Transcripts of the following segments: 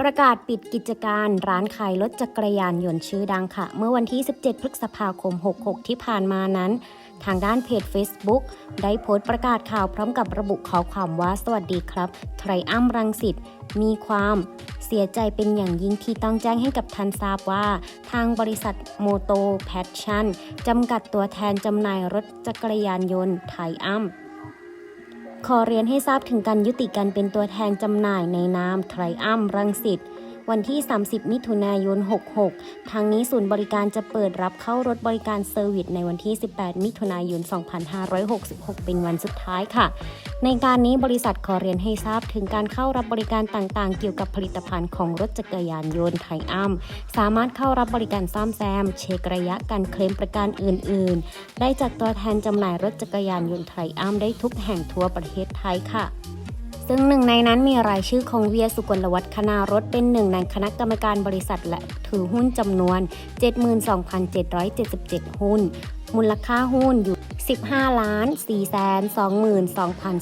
ประกาศปิดกิจการร้านขายรถจักรยานยนต์ชื่อดังค่ะ เมื่อวันที่ 17 พฤษภาคม 66 ที่ผ่านมานั้น ทางด้านเพจ Facebook ได้โพสต์ประกาศข่าวพร้อมกับระบุข้อความว่าสวัสดีครับ ไทรอัมรังสิตมีความเสียใจเป็นอย่างยิ่งที่ต้องแจ้งให้กับท่านทราบว่า ทางบริษัทโมโตแพชชั่นจำกัดตัวแทนจำหน่ายรถจักรยานยนต์ไทรอัม ขอเรียนให้ทราบถึงการยุติการเป็นตัวแทนจำหน่ายในนามไทรอัมรังสิต วันที่ 30 มิถุนายน 66 ทางนี้ศูนย์บริการจะเปิดรับเข้ารถบริการเซอร์วิสในวันที่ 18 มิถุนายน 2566 เป็นวันสุดท้ายค่ะ ในการนี้บริษัทขอเรียนให้ทราบถึงการเข้ารับบริการต่างๆ เกี่ยวกับผลิตภัณฑ์ของรถจักรยานยนต์ไทอัมสามารถเข้ารับบริการซ่อมแซม เช็คระยะการเคลมประกันอื่น ๆ ได้จากตัวแทนจำหน่ายรถจักรยานยนต์ไทอัมได้ทุกแห่งทั่วประเทศไทยค่ะ ซึ่งหนึ่งในนั้นมีรายชื่อของเวียสุกลวัฒน์คณารถเป็นหนึ่งในคณะกรรมการบริษัทและถือหุ้นจำนวน 72,777 หุ้น มูลค่าหุ้นอยู่ 15 ล้าน4แสน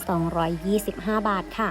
22,225บาทค่ะ